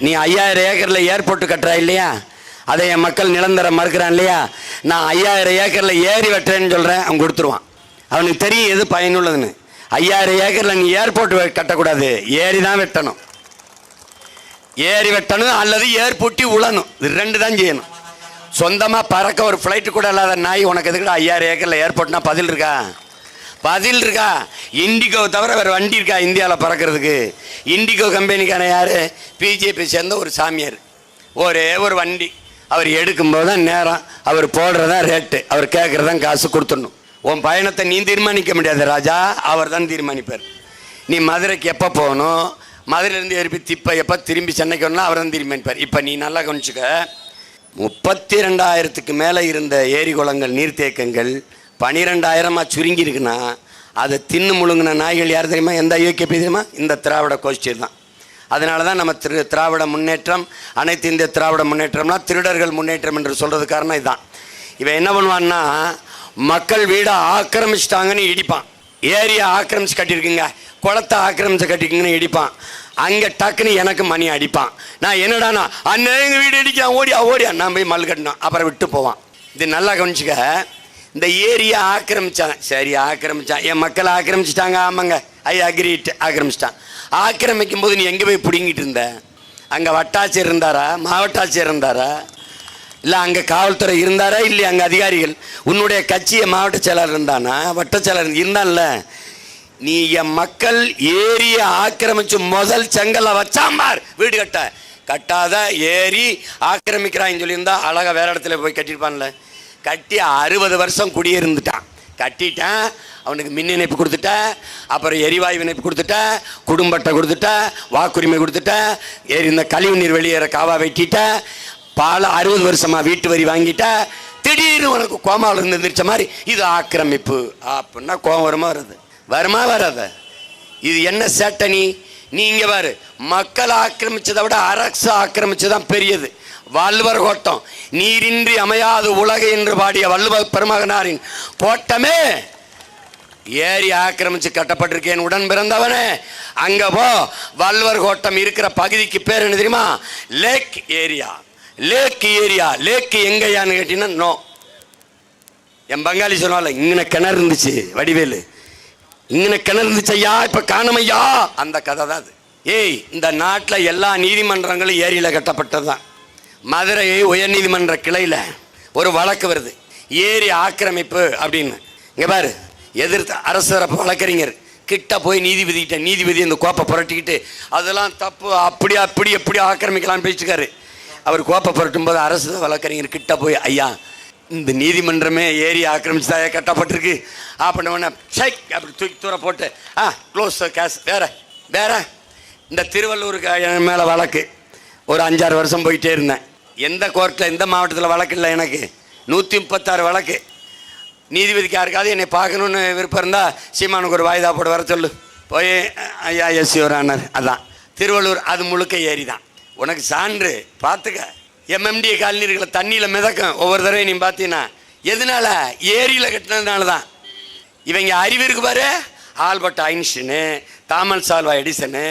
நீ ஐயாயிரம் ஏக்கரில் ஏர்போர்ட் கட்டுறா இல்லையா? அதை என் மக்கள் நிரந்தரம் மறுக்கிறான் இல்லையா? நான் ஐயாயிரம் ஏக்கரில் ஏறி வெட்டுறேன்னு சொல்கிறேன் அவன் கொடுத்துருவான். அவனுக்கு தெரியும் எது பயனுள்ளதுன்னு. ஐயாயிரம் ஏக்கரில் நீ ஏர்போர்ட் கட்டக்கூடாது. ஏறி தான் வெட்டணும். ஏறி வெட்டணும் அல்லது ஏர்பூட்டி உழணும். இது ரெண்டு தான் செய்யணும். சொந்தமாக பறக்க ஒரு ஃப்ளைட்டு கூட இல்லாத நாய் உனக்கு எதுக்குடா ஐயாயிரம் ஏக்கரில் ஏர்போர்ட்னா பதில் இருக்கா? பதில் இருக்கா? இண்டிகோ தவிர வேறு வண்டி இருக்கா இந்தியாவில் பறக்கிறதுக்கு? இண்டிகோ கம்பெனிக்கான யார்? பிஜேபி சேர்ந்த ஒரு சாமியார். ஒரே ஒரு வண்டி. அவர் எடுக்கும்போது தான் நேரம். அவர் போடுறதான் ரேட்டு அவர் கேட்குறதான் காசு கொடுத்துடணும். உன் பயணத்தை நீ தீர்மானிக்க முடியாது ராஜா. அவர் தான் தீர்மானிப்பார். நீ மதுரைக்கு எப்போ போகணும்? மதுரையிலேருந்து எழுப்பி திப்பை எப்போ திரும்பி சென்னைக்கு வரணும் அவர் தான் தீர்மானிப்பார். இப்போ நீ நல்லா கவனிச்சுக்க. முப்பத்தி ரெண்டாயிரத்துக்கு மேலே இருந்த ஏரி குளங்கள் நீர்த்தேக்கங்கள் பனிரெண்டாயிரமாக சுருங்கி இருக்குன்னா அதை தின்னு முழுங்கின நாய்கள் யார் தெரியுமா? எந்த ஐயோக்கிய தெரியுமா? இந்த திராவிட கோஷ்டி தான். அதனால தான் நம்ம திரு திராவிட முன்னேற்றம் அனைத்து இந்திய திராவிட முன்னேற்றம்னா திருடர்கள் முன்னேற்றம் என்று சொல்கிறது காரணம் இதுதான். இவன் என்ன பண்ணுவான்னா மக்கள் வீடை ஆக்கிரமிச்சிட்டாங்கன்னு இடிப்பான். ஏரியை ஆக்கிரமிச்சு கட்டியிருக்குங்க குளத்தை ஆக்கிரமிச்சு கட்டிருக்குங்கன்னு இடிப்பான். அங்கே டக்குன்னு எனக்கு மணி அடிப்பான். நான் என்னடானா அண்ணன் எங்கள் வீடு இடிக்கான் ஓடியா ஓடியா. நான் போய் மல் கட்டினோம். அப்புறம் விட்டு போவான். இது நல்லா கவனிச்சுக்க. இந்த ஏரியை ஆக்கிரமிச்சான் சரி ஆக்கிரமிச்சான் என் மக்களை ஆக்கிரமிச்சிட்டாங்க. ஆமாங்க. ஐ அக்ரிட் ஆக்கிரமிச்சிட்டான். ஆக்கிரமிக்கும் போது நீ எங்கே போய் பிடுங்கிட்டு இருந்த? அங்கே வட்டாட்சியர் இருந்தாரா? மாவட்டாட்சியர் இருந்தாரா? இல்லை அங்கே காவல்துறை இருந்தாரா? இல்லையா அங்கே அதிகாரிகள்? உன்னுடைய கட்சியை மாவட்ட செயலாளர் இருந்தானா? வட்ட செயலாளர் இருந்தான்ல. நீ என் மக்கள் ஏரியை ஆக்கிரமிச்சு முதல் செங்கலை வச்சாம்பார் வீடு கட்ட. கட்டாத ஏரி ஆக்கிரமிக்கிறான்னு சொல்லியிருந்தா அழகாக வேற இடத்துல போய் கட்டியிருப்பான்ல. கட்டி அறுபது வருஷம் குடியிருந்துட்டான் கட்டிட்டேன் அவனுக்கு மின் இணைப்பு கொடுத்துட்டேன் அப்புறம் எரிவாயு இணைப்பு கொடுத்துட்டேன் குடும்பத்தை கொடுத்துட்டேன் வாக்குரிமை கொடுத்துட்டேன் ஏரி இந்த கழிவு நீர் வெளியேற காவா வெட்டிட்டேன் பால அறுபது வருஷமா வீட்டு வரி வாங்கிட்ட திடீர்னு உனக்கு கோமாவில் இருந்துருச்ச எந்திரிச்ச மாதிரி இது ஆக்கிரமிப்பு. அப்படின்னா கோபம் வருமா வருது. வருமா வராத. இது என்ன சேட்டை நீ நீ பாரு. மக்கள் ஆக்கிரமிச்சதை விட அரசு ஆக்கிரமிச்சதான் பெரியது. வள்ளுவர் கோட்டம். நீரின்றி அமையாது உலகு என்று பாடிய வள்ளுவர் பெருமகனாரின் கோட்டமே ஏரி ஆக்கிரமிச்சு கட்டப்பட்டிருக்கேன். உடன் பிறந்தவனே அங்க போ. வள்ளுவர் கோட்டம் இருக்கிற பகுதிக்கு பேர் என்ன தெரியுமா? Lake area lake area lake எங்கயான்னு கேட்டீங்கன்னா நோ என் பங்காளி சொன்னால இங்கன கிணறு இருந்துச்சு வடிவேலு. இங்கன கிணறு இருந்துச்சு ஐயா இப்போ காணமையா? அந்த கதை தான் அது. ஏய் இந்த நாட்டில் எல்லா நீதிமன்றங்களும் ஏரியில் கட்டப்பட்டது தான் மதுரை உயர்நீதிமன்ற கிளையில் ஒரு வழக்கு வருது. ஏரி ஆக்கிரமிப்பு அப்படின்னு. இங்கே பாரு எதிர்த்து அரசு தரப்பு வழக்கறிஞர் கிட்ட போய் நீதிபதிக்கிட்ட நீதிபதி இந்த கோப்பை புரட்டிக்கிட்டு அதெல்லாம் தப்பு அப்படி அப்படி எப்படி ஆக்கிரமிக்கலாம்னு பேசிக்காரு அவர் கோப்பை புரட்டும் போது அரசு வழக்கறிஞர் கிட்ட போய் ஐயா இந்த நீதிமன்றமே ஏரி ஆக்கிரமிச்சு தான் கட்டப்பட்டிருக்கு. அப்படின்ன உடனே ஷைக் அப்படி தூக்கி தூர போட்டு ஆ க்ளோஸ் கேஸ் வேற வேற இந்த திருவள்ளூருக்கு என் மேலே வழக்கு. ஒரு அஞ்சாறு வருஷம் போயிட்டே இருந்தேன். எந்த கோர்ட்டில் எந்த மாவட்டத்தில் வழக்கு இல்லை எனக்கு. நூற்றி முப்பத்தாறு வழக்கு. நீதிபதிக்கு யாருக்காவது என்னை பார்க்கணுன்னு விருப்பம் இருந்தால் சீமானுக்கு ஒரு வாய்தா போட வர சொல்லு. போய் ஐயா எஸ் யுவரானர் அதான். திருவள்ளூர் அது முழுக்க ஏரி தான் உனக்கு சான்று பார்த்துக்க. எம்எம்டி காலனீர்களை தண்ணியில் மிதக்கும். ஒவ்வொரு தடவையும் நீ பார்த்தீங்கன்னா எதனால? ஏரியில் கட்டினதுனால தான் இவங்க அறிவு இருக்கு பாரு. ஆல்பர்ட் ஐன்ஸ்டீனு தாமல் சால்வா எடிசனு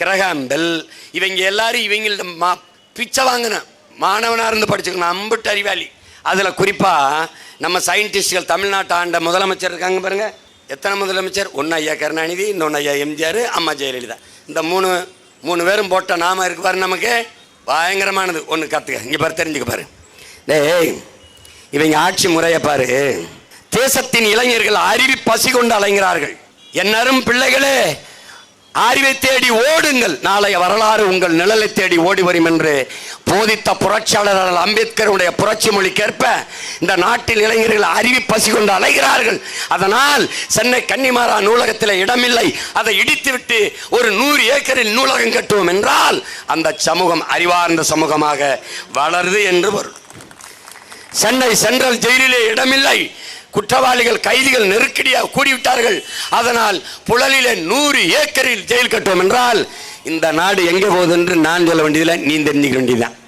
கிரகாம்பெல் இவங்க எல்லாரும் இவங்கள்ட்ட மா பிச்சை வாங்கினேன் மாணவனாக இருந்து படிச்சுக்கணும் அம்புட்டு அறிவாளி. அதில் குறிப்பாக நம்ம சயின்டிஸ்ட்கள் தமிழ்நாட்டு ஆண்ட முதலமைச்சர் இருக்காங்க பாருங்கள் எத்தனை முதலமைச்சர்? ஒன்று ஐயா கருணாநிதி இன்னொன்று ஐயா எம்ஜிஆர் அம்மா ஜெயலலிதா. இந்த மூணு மூணு பேரும் போட்ட நாம இருக்கு பாரு நமக்கு. பயங்கரமானது. ஒன்று கற்றுக்க இங்கே பாரு தெரிஞ்சுக்க பாரு. டேய் இவங்க ஆட்சி முறையை பாரு. தேசத்தின் இளைஞர்கள் அறிவி பசி கொண்டு அலைகிறார்கள். என்னரும் பிள்ளைகளே அறிவை தேடி ஓடுங்கள். நாளைய வரலாறு உங்கள் நிழலை தேடி ஓடி வரும் என்று போதித்த புரட்சியாளர் அம்பேத்கருடைய புரட்சி மொழிக்கேற்ப இந்த நாட்டில் இளைஞர்கள் அறிவி பசி கொண்டு அலைகிறார்கள். அதனால் சென்னை கன்னிமாரா நூலகத்தில் இடமில்லை. அதை இடித்துவிட்டு ஒரு நூறு ஏக்கரில் நூலகம் கட்டுவோம் என்றால் அந்த சமூகம் அறிவார்ந்த சமூகமாக வளருது என்று வரும் சென்னை சென்ட்ரல் ஜெயிலிலே இடமில்லை. குற்றவாளிகள் கைதிகள் நெருக்கடியாக கூடிவிட்டார்கள். அதனால் புழலிலே நூறு ஏக்கரில் ஜெயில் கட்டுவோம் என்றால் இந்த நாடு எங்கே போகுது என்று நான் சொல்ல வேண்டியதில்லை நீ தெரிஞ்சுக்க வேண்டியதுதான்.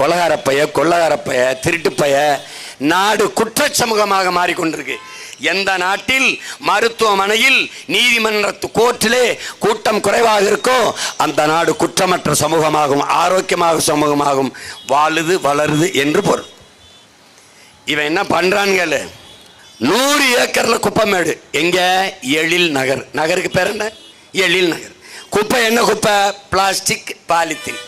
கொலகாரப்பைய கொள்ளகாரப்பைய திருட்டுப்பைய நாடு குற்ற சமூகமாக மாறிக்கொண்டிருக்கு. எந்த நாட்டில் மருத்துவமனையில் நீதிமன்ற கோர்ட்டிலே கூட்டம் குறைவாக இருக்கோ அந்த நாடு குற்றமற்ற சமூகமாகும் ஆரோக்கியமாக சமூகமாகும் வாழுது வளருது என்று பொருள். இவன் என்ன பண்ணுறான்னு நூறு ஏக்கர்ல குப்பமேடு. எங்க? எழில் நகர். நகருக்கு பேர் என்ன? எழில் நகர். குப்பை என்ன குப்பை? Plastic polythene.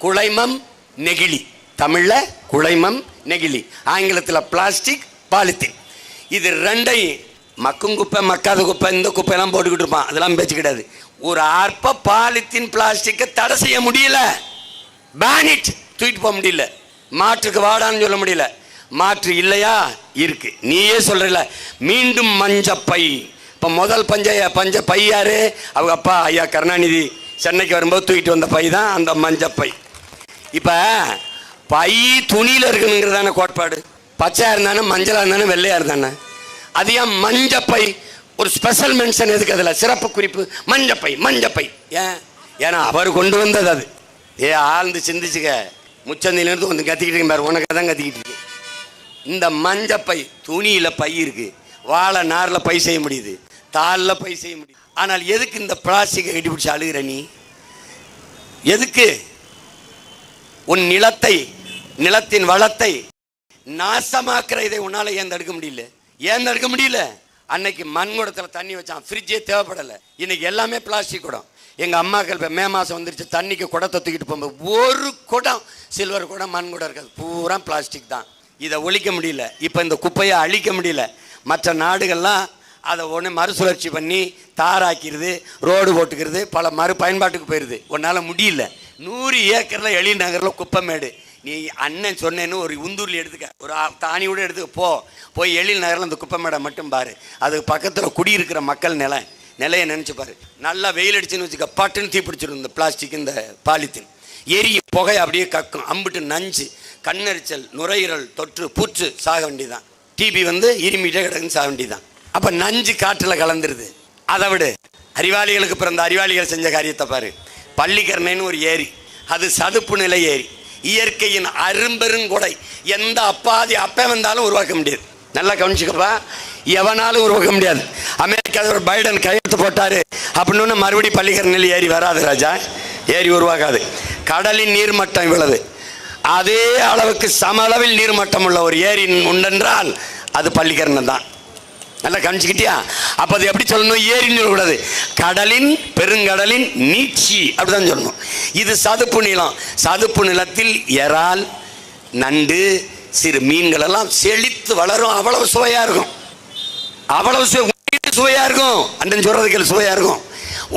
குழைமம் நெகிழி. தமிழ்ல குழைமம் நெகிழி. ஆங்கிலத்தில் பிளாஸ்டிக் பாலித்தீன். இது ரெண்டையும் மக்கும் குப்பை மக்காத குப்பை இந்த குப்பையெல்லாம் போட்டுக்கிட்டு இருப்பான். அதெல்லாம் பேச்சு கிடையாது. ஒரு அற்ப பாலித்தீன் பிளாஸ்டிக்கை தடை செய்ய முடியல. பேனிட் தூக்கிட்டு போக முடியல. மாற்றுக்கு வாடான்னு சொல்ல முடியல. மாற்று இல்லையா? இருக்கு. நீயே சொல்றல. மீண்டும் மஞ்சப்பை இப்போ முதல் பஞ்ச பஞ்ச பை யாரு? அவங்க அப்பா ஐயா கருணாநிதி. சென்னைக்கு வரும்போது தூக்கிட்டு வந்த பை தான் அந்த மஞ்சப்பை இப்போ பை துணியில் இருக்கணுங்கிறதான கோட்பாடு? பச்சையாக இருந்தானே மஞ்சளாக இருந்தானே வெள்ளையாக இருந்தானே? அது ஏன் மஞ்சப்பை ஒரு ஸ்பெஷல் மென்ஷன் எதுக்கு அதில்? சிறப்பு குறிப்பு. மஞ்சப்பை மஞ்சப்பை ஏன்? ஏன்னா அவர் கொண்டு வந்தது அது. ஏ ஆழ்ந்து சிந்திச்சுக்க. முச்சந்திலிருந்து கொஞ்சம் கத்திக்கிட்டு இருக்கேன் பாரு. உனக்கு தான் கத்திக்கிட்டு இருக்கு இந்த மஞ்சப்பை துணியில் பை இருக்கு. வாழை நாரில் பை செய்ய முடியுது. தாளில் பை செய்ய முடியுது. ஆனால் எதுக்கு இந்த பிளாஸ்டிக்கை கட்டி பிடிச்சி அழுகிற நீ? எதுக்கு? உன் நிலத்தை நிலத்தின் வளத்தை நாசமாக்குற இதை உன்னால் ஏன் தடுக்க முடியல. ஏன் தடுக்க முடியல? அன்னைக்கு மண் குடத்தில் தண்ணி வச்சான். ஃப்ரிட்ஜே தேவைப்படலை. இன்னைக்கு எல்லாமே பிளாஸ்டிக் குடம். எங்கள் அம்மாக்கள் இப்போ மே மாதம் வந்துருச்சு. தண்ணிக்கு குடத்தை தூக்கிட்டு போகும்போது ஒரு குடம் சில்வர் குடம் மண் குடம் இருக்காது. பூரா பிளாஸ்டிக் தான். இதை ஒழிக்க முடியல. இப்போ இந்த குப்பையை அழிக்க முடியல. மற்ற நாடுகள்லாம் அதை ஒன்று மறுசுழற்சி பண்ணி தாராக்கிறது ரோடு போட்டுக்கிறது பல மறு பயன்பாட்டுக்கு போயிடுது உன்னால் முடியல. நூறு ஏக்கரில் எளி நகரில் குப்பமேடு நீ அண்ணன் சொன்னேன்னு ஒரு உந்தூரில் எடுத்துக்க. ஒரு தானியோடு எடுத்துக்க. போ. போய் எழில் நகரில் அந்த குப்பமேடை மட்டும் பாரு. அதுக்கு பக்கத்தில் குடியிருக்கிற மக்கள் நிலம் நிலையை நினச்சி பாரு. நல்லா வெயில் அடிச்சுன்னு வச்சுக்க பட்டுன்னு தீ பிடிச்சிடும் இந்த பிளாஸ்டிக் இந்த பாலித்தீன். எரிய புகை அப்படியே கக்கும் அம்பிட்டு நஞ்சு. கண்ணெரிச்சல் நுரையீரல் தொற்று பூச்சு சாக வேண்டியதான் டிபி வந்து இருமிட்டே கிடக்குன்னு சாக வேண்டியதான் அப்போ நஞ்சு காற்றில் கலந்துருது. அதை விடு. அறிவாளிகளுக்கு பிறந்த அறிவாளிகள் செஞ்ச காரியத்தை பாரு. பள்ளிக்கரணைன்னு ஒரு ஏரி. அது சதுப்பு நிலை ஏரி. இயற்கையின் அரும்பெருங்கொடை எந்த அப்பாதி அப்பே வந்தாலும் உருவாக்க முடியாது. நல்லா கவனிச்சுக்கப்பா. எவனாலும் உருவாக்க முடியாது. அமெரிக்காவில் ஒரு பைடன் கையெழுத்து போட்டார். அப்படின்னு மறுபடியும் பள்ளிக்கரணையில் ஏரி வராது ராஜா. ஏரி உருவாகாது. கடலின் நீர்மட்டம் இவ்வளவு. அதே அளவுக்கு சம அளவில் நீர்மட்டம் உள்ள ஒரு ஏரி உண்டென்றால் அது பள்ளிக்கரணம் தான். நல்லா கவனிச்சுக்கிட்டியா? அப்போ அது எப்படி சொல்லணும்? ஏரின்னு சொல்லக்கூடாது. கடலின் பெருங்கடலின் நீட்சி அப்படிதான் சொல்லணும். இது சதுப்பு நிலம். சதுப்பு நிலத்தில் இறால் நண்டு சிறு மீன்கள் எல்லாம் செழித்து வளரும். அவ்வளவு சுவையாக இருக்கும். அவ்வளவு சுவை சுவையாக இருக்கும். அண்ணன் சொல்கிறதுக்கு சுவையாக இருக்கும்.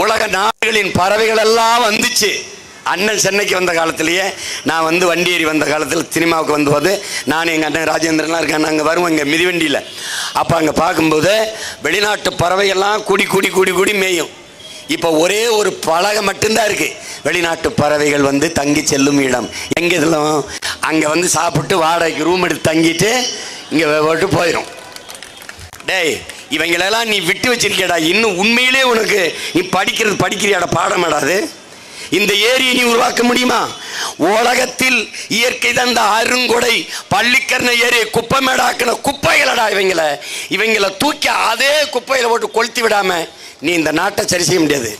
உலக நாடுகளின் பறவைகள் எல்லாம் வந்துச்சு. அண்ணன் சென்னைக்கு வந்த காலத்திலேயே நான் வந்து வண்டி ஏறி வந்த காலத்தில் சினிமாவுக்கு வந்தபோது நான் எங்கள் அண்ணன் ராஜேந்திரன்லாம் இருக்கேன் நாங்கள் வருவோம். இங்கே மிதிவண்டியில் அப்போ அங்கே பார்க்கும்போது வெளிநாட்டு பறவைகள்லாம் கூடி கூடி கூடி கூடி மேயும். இப்போ ஒரே ஒரு பலகை மட்டும்தான் இருக்குது வெளிநாட்டு பறவைகள் வந்து தங்கி செல்லும் இடம். எங்கே இதெல்லாம்? அங்கே வந்து சாப்பிட்டு வாடகைக்கு ரூம் எடுத்து தங்கிட்டு இங்கே போட்டு போயிடும் டேய் இவங்களெல்லாம் நீ விட்டு வச்சிருக்கேடா இன்னும் உண்மையிலே உனக்கு நீ படிக்கிறது படிக்கிறியாடா பாடமாடாது இந்த ஏரியை நீ உருவாக்க முடியுமா? உலகத்தில் இயற்கை தந்த அருங்கொடை பள்ளிக்கரணை ஏரியை குப்பைமேடாக்கின குப்பைகளடா இவங்கள. இவங்கள தூக்கி அதே குப்பையில் போட்டு கொளுத்தி விடாம நீ இந்த நாட்டை சரி செய்ய முடியாது.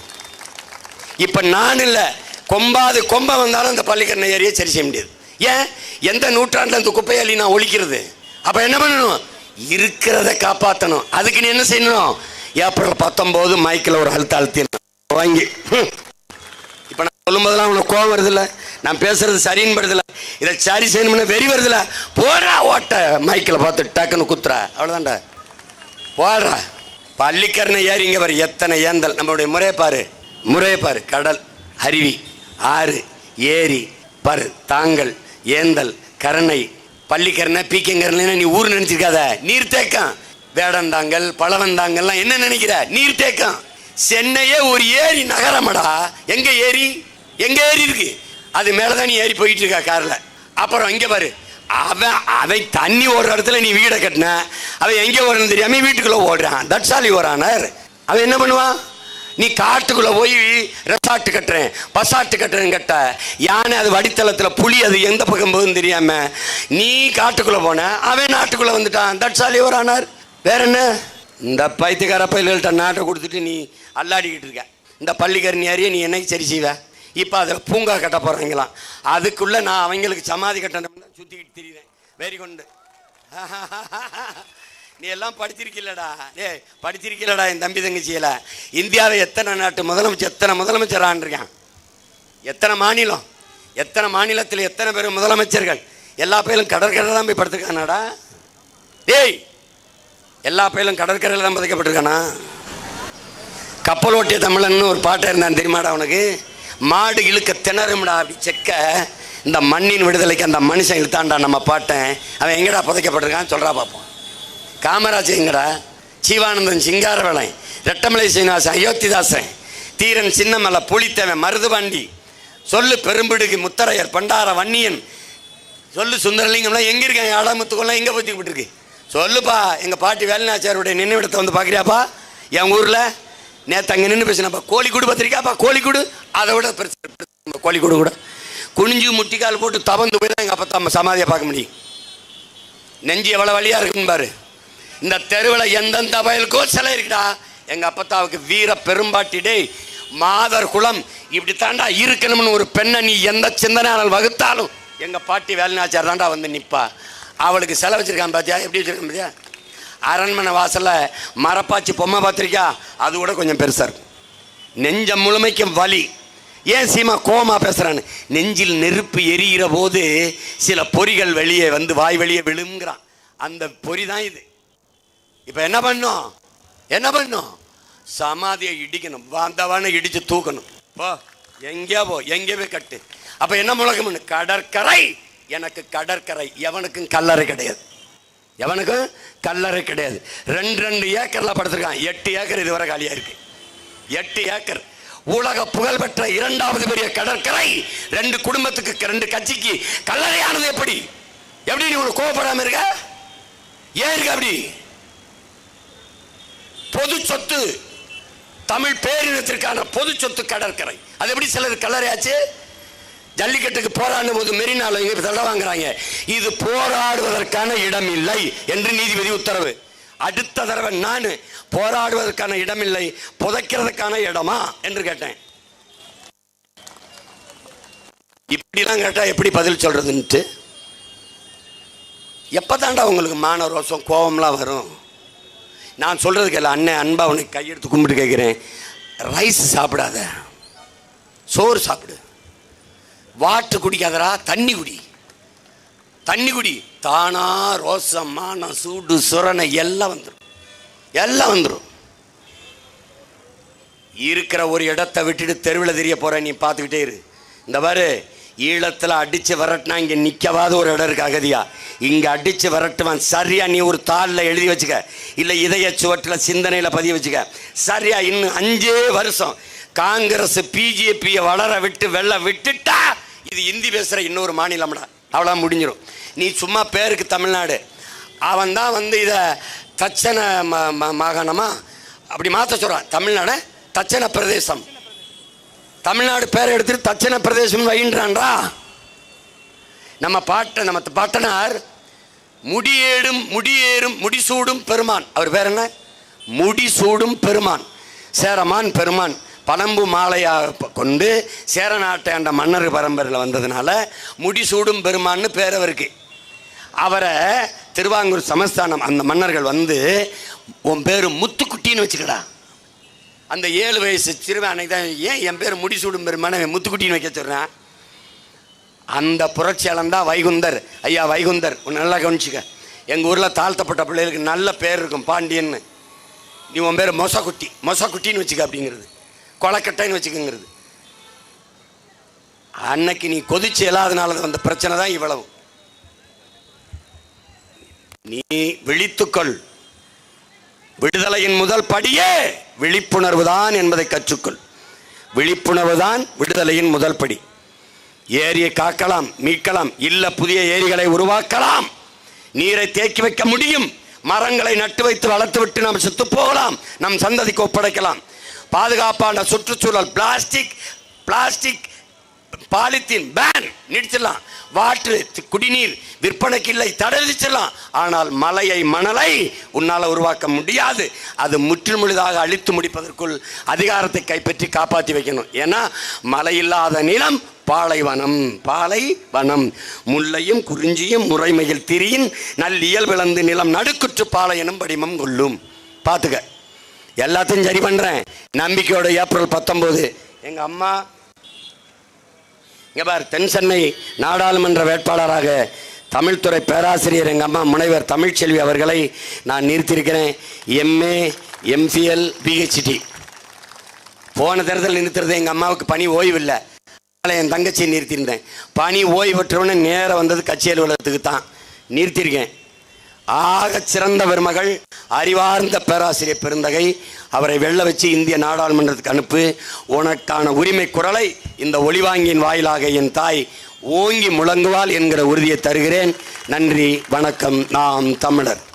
இப்ப நான் இல்லை கொம்பாது கொம்பை வந்தாலும் இந்த பள்ளிக்கரணை ஏரியை சரி செய்ய முடியாது. ஏன்? எந்த நூற்றாண்டுல இந்த குப்பையாளி நான் ஒழிக்கிறது? அப்ப என்ன பண்ணணும்? இருக்கிறத காப்பாற்றணும் அதுக்கு நீ என்ன செய்யணும்? ஏப்ரல் பத்தொம்போது மைக்கில் ஒரு அழுத்த அழுத்தி வாங்கி. சொல்லும்போதெல்லாம் அவனுக்கு கோவம் வருதுல்ல. நான் பேசுறது சரின்னு படுதில்ல இதை சரி செய்யணும்னு வெறி வருதுல்ல. போடுறா ஓட்ட. மைக்கில் பார்த்து டக்குன்னு குத்துறா. அவ்வளோதான்டா போடுறா. பள்ளிக்கரணை ஏறி இங்கே பாரு. எத்தனை ஏந்தல். நம்மளுடைய முறையை பாரு. முறையை பாரு. கடல் அருவி ஆறு ஏரி பரு தாங்கல் ஏந்தல் கரணை. பள்ளிக்கரணை பீக்கங்கரணைன்னு நீ ஊர் நினச்சிருக்காத. நீர்த்தேக்கம் வேடந்தாங்கல் பழவந்தாங்கல்லாம் என்ன நினைக்கிற? நீர்த்தேக்கம் சென்னையே ஒரு ஏரி நகரமடா. எங்க ஏரி? எங்கே ஏறி இருக்கு? அது மேலே தான் நீ ஏறி போயிட்டு இருக்கா காரில்? அப்புறம் இங்கே பாரு. அவன் அவன் தண்ணி ஓடுற இடத்துல நீ வீடை கட்டின. அவன் எங்கே ஓடுறது தெரியாமல் வீட்டுக்குள்ளே ஓடுறான். தட்ஸ் ஆல் யுவர் ஆனர் அவன் என்ன பண்ணுவான் நீ காட்டுக்குள்ள போய் ரெசார்ட் கட்டுறேன். பசாட்டு கட்டுறேன் கட்ட. யானை அது வடித்தளத்தில் புலி அது எந்த பக்கம் போகுதுன்னு தெரியாம நீ காட்டுக்குள்ள போன. அவன் நாட்டுக்குள்ள வந்துட்டான். தட்ஸ் ஆல் யுவர் ஆனர் வேற என்ன? இந்த பைத்தியக்கார பயில்கள்ட்ட நாட்டை கொடுத்துட்டு நீ அல்லாடிக்கிட்டு இருக்க. இந்த பள்ளிக்கரணி அறிய நீ என்னைக்கு சரி செய்வ? இப்போ அதில் பூங்கா கட்ட போகிறாங்களாம் அதுக்குள்ளே நான் அவங்களுக்கு சமாதி கட்டணும்னு சுற்றிக்கிட்டு தெரியுறேன். வெரி கொண்டு நீ எல்லாம் படிச்சிருக்கீல்லடா. ஏ படிச்சிருக்கீல்லடா என் தம்பி தங்கச்சியில். இந்தியாவில் எத்தனை நாட்டு முதலமைச்சர் எத்தனை முதலமைச்சர் ஆண்டிருக்கான் எத்தனை மாநிலம்? எத்தனை மாநிலத்தில் எத்தனை பேர் முதலமைச்சர்கள்? எல்லா பேரும் கடற்கரை தான் போய் படுத்துக்கானாடா டேய் எல்லா பேரும் கடற்கரையில் தான் புதைக்கப்பட்டிருக்கானா? கப்பல் ஓட்டிய தமிழன் ஒரு பாட்டை இருந்தான் தெரியுமாடா உனக்கு? மாடு இழுக்க திணறும்டா அப்படி செக்க. இந்த மண்ணின் விடுதலைக்கு அந்த மனுஷன் இழுத்தாண்டா நம்ம பாட்டேன். அவன் எங்கடா புதைக்கப்பட்டிருக்கான்னு சொல்கிறா பார்ப்போம் காமராஜ் எங்கடா? ஜீவானந்தன் சிங்காரவேளை ரெட்டமலை சீனிவாசன் அயோத்திதாசன் தீரன் சின்னமலை புலித்தேவன் மருதுபாண்டி சொல்லு பெரும்பிடுகு முத்தரையர் பண்டார வன்னியன். சொல்லு சுந்தரலிங்கம்லாம் எங்கே இருக்காங்க? ஆடாமுத்துக்குள்ள எங்க பத்திக்கிட்டு சொல்லுப்பா எங்கள் பாட்டி வேலுநாச்சியாருடைய நினைவிடத்தை வந்து பார்க்குறியாப்பா என் ஊரில் நேத்து அங்க நின்று பேசினப்பா கோழிக்கூடு பத்திரிக்காப்பா கோழிக்கூடு. அதை விட பிரச்சனை கோழிக்கூடு கூட. குனிஞ்சு முட்டிக்கால் போட்டு தவந்து போய் தான் எங்க அப்பா நம்ம சமாதியை பார்க்க முடியும். நெஞ்சு எவ்வளவு வழியா இருக்குன்னு பாரு. இந்த தெருவில் எந்தெந்த வயலுக்கோ சிலை இருக்குடா. எங்க அப்பத்தாவுக்கு வீர பெரும்பாட்டி டேய் மாதர் குலம் இப்படி தாண்டா இருக்கணும்னு ஒரு பெண்ணை நீ எந்த சிந்தனையாளர் வகுத்தாலும் எங்க பாட்டி வேலைநாச்சார் தாண்டா வந்து நிப்பா. அவளுக்கு செலவு வச்சுருக்கான் பாத்தியா? எப்படி வச்சுருக்கான் பாத்தியா? அரண்மனை வாசலில் மரப்பாச்சி பொம்மை பார்த்துருக்கியா? அது கூட கொஞ்சம் பெருசாக இருக்கும். நெஞ்சம் முழுமைக்கும் வலி. ஏன் சீமா கோமா பேசுகிறான்னு நெஞ்சில் நெருப்பு எரிகிற போது சில பொறிகள் வெளியே வந்து வாய் வெளியே விழுங்குறான். அந்த பொறி தான் இது. இப்போ என்ன பண்ணும்? என்ன பண்ணும்? சமாதியை இடிக்கணும். வந்தவனை இடித்து தூக்கணும். போ. எங்கேயோ போ. எங்கே போய் கட்டு. அப்போ என்ன முழக்கம் கடற்கரை. எனக்கு கடற்கரை. எவனுக்கும் கல்லறை கிடையாது. எவனுக்கும் கல்லறை கிடையாது. ரெண்டு ரெண்டு ஏக்கர்ல படுத்திருக்கான். எட்டு ஏக்கர் இதுவரை காலியா இருக்கு. எட்டு ஏக்கர். உலக புகழ்பெற்ற இரண்டாவது பெரிய கடற்கரை ரெண்டு குடும்பத்துக்கு ரெண்டு கட்சிக்கு கல்லறையானது எப்படி? எப்படி நீ ஒரு கோவப்படாம இருக்க? ஏன் இருக்க அப்படி? பொது சொத்து தமிழ் பேரினத்திற்கான பொது சொத்து கடற்கரை. அது எப்படி சிலர் கல்லறையாச்சு? ஜல்லிக்கட்டுக்கு போராடும் போது மெரினால இங்க தடை வாங்குறாங்க. இது போராடுவதற்கான இடம் இல்லை என்று நீதிபதி உத்தரவு. அடுத்த தடவை நான் போராடுவதற்கான இடம் இல்லை புதைக்கிறதுக்கான இடமா என்று கேட்டேன். இப்படிலாம் கேட்டா எப்படி பதில் சொல்றதுன்ட்டு? எப்போதாண்டா உங்களுக்கு மான ரோசம் கோபம்லாம் வரும்? நான் சொல்கிறதுக்கு இல்லை அண்ணன் அன்பா உனக்கு கையெடுத்து கும்பிட்டு கேட்குறேன் ரைஸ் சாப்பிடாத. சோறு சாப்பிடு. வாட்டு குடிக்காதரா தண்ணி குடி. தண்ணி குடி. தானா ரோசம் மானம் சூடு சுரணை எல்லாம் வந்துடும் எல்லாம் வந்துடும் இருக்கிற ஒரு இடத்த விட்டுட்டு தெருவில் தெரிய போற நீ பார்த்துக்கிட்டே இரு. இந்த பாரு ஈழத்தில் அடிச்சு விரட்டினா இங்கே நிற்கவாத ஒரு இடம் இருக்கு அகதியா. இங்கே அடிச்சு விரட்டுவான் சரியா நீ ஒரு தாளில் எழுதி வச்சுக்க. இல்லை இதய சுவற்றில் சிந்தனையில் பதிய வச்சுக்க. சரியா இன்னும் அஞ்சே வருஷம் காங்கிரஸ் பிஜேபியை வளர விட்டு வெள்ள விட்டுட்டா இது இந்தி பேசுகிற இன்னொரு மாநிலம்டா. அவ்வளோ முடிஞ்சிடும் நீ சும்மா பேருக்கு தமிழ்நாடு. அவன் தான் வந்து இதை தச்சன ம- ம- மாகாணமா? அப்படி மாற்ற சொல்கிறான் தமிழ்நாடு தச்சன பிரதேசம். தமிழ்நாடு பேரை எடுத்துட்டு தச்சன பிரதேசம் வைன்றான்டா நம்ம பாட்ட நம்ம பாட்டனார் முடியேடும் முடியேறும் முடிசூடும் பெருமான். அவர் பேர் என்ன? முடிசூடும் பெருமான். சேரமான் பெருமான். பழம்பு மாலையாக கொண்டு சேர நாட்டை அந்த மன்னர் பரம்பரையில் வந்ததுனால முடிசூடும் பெருமான்னு பேர் அவருக்கு. அவரை திருவாங்கூர் சமஸ்தானம் அந்த மன்னர்கள் வந்து உன் பேர் முத்துக்குட்டின்னு வச்சுக்கடா. அந்த ஏழு வயசு சிறுவன் அன்னைக்கு தான் ஏன் என் பேர் முடிசூடும் பெருமான முத்துக்குட்டின்னு வைக்க சொல்கிறேன் அந்த புரட்சியாளன் தான் வைகுந்தர். ஐயா வைகுந்தர் உன்னை நல்லா கவனிச்சுக்க. எங்கள் ஊரில் தாழ்த்தப்பட்ட பிள்ளைகளுக்கு நல்ல பேர் இருக்கும் பாண்டியன்னு. நீ உன் பேர் மொசக்குட்டி மொசக்குட்டின்னு வச்சுக்க அப்படிங்கிறது. கொலக்கட்டைன்னு வச்சுக்கோங்கிறது. அன்னைக்கு நீ கொதிச்சு இல்லாதனால வந்த பிரச்சனை தான் இவ்வளவு. நீ விழித்துக்கொள். விடுதலையின் முதல் படியே விழிப்புணர்வு தான் என்பதை கற்றுக்கொள். விழிப்புணர்வு தான் விடுதலையின் முதல் படி. ஏரியை காக்கலாம் மீட்கலாம் இல்லை புதிய ஏரிகளை உருவாக்கலாம். நீரை தேக்கி வைக்க முடியும். மரங்களை நட்டு வைத்து வளர்த்து விட்டு நாம் செத்து போகலாம். நம் சந்ததிக்கு ஒப்படைக்கலாம். பாதுகாப்பான சுற்றுச்சூழல் பிளாஸ்டிக் பிளாஸ்டிக் பாலித்தீன் பேன் நிறுத்திடலாம் வாற்று குடிநீர் விற்பனைக்கு இல்லை தடைச்சிடலாம் ஆனால் மலையை மணலை உன்னால் உருவாக்க முடியாது. அது முற்றுமுழுதாக அழித்து முடிப்பதற்குள் அதிகாரத்தை கைப்பற்றி காப்பாற்றி வைக்கணும். ஏன்னா மலை இல்லாத நிலம் பாலைவனம் பாலைவனம். முல்லையும் குறிஞ்சியும் முறைமையில் திரியின் நல்லியல் விளந்து நிலம் நடுக்குற்று பாலையனும் படிமம் கொள்ளும். பார்த்துக்க. எல்லாத்தையும் சரி பண்ணுறேன் நம்பிக்கையோட ஏப்ரல் பத்தொம்போது எங்கள் அம்மா இங்கே பார் தென் சென்னை நாடாளுமன்ற வேட்பாளராக தமிழ்துறை பேராசிரியர் எங்கள் அம்மா முனைவர் தமிழ்ச்செல்வி அவர்களை நான் நிறுத்தியிருக்கிறேன். எம்ஏ எம்சிஎல் பிஹெச்டி போன தேர்தல் நிறுத்துறது எங்கள் அம்மாவுக்கு பணி ஓய்வு இல்லை அதனால் என் தங்கச்சியை நிறுத்தியிருந்தேன். பணி ஓய்வு பெற்றவொடனே நேராக வந்தது கட்சி அலுவலகத்துக்கு தான். நிறுத்தியிருக்கேன். ஆகச் சிறந்த பெருமகள் அறிவார்ந்த பேராசிரியர் பெருந்தகை அவரை வெல்ல வச்சு இந்திய நாடாளுமன்றத்துக்கு அனுப்பு உனக்கான உரிமை குரலை இந்த ஒளிவாங்கியின் வாயிலாக என் தாய் ஓங்கி முழங்குவாள் என்கிற உறுதியை தருகிறேன். நன்றி வணக்கம் நாம் தமிழர்.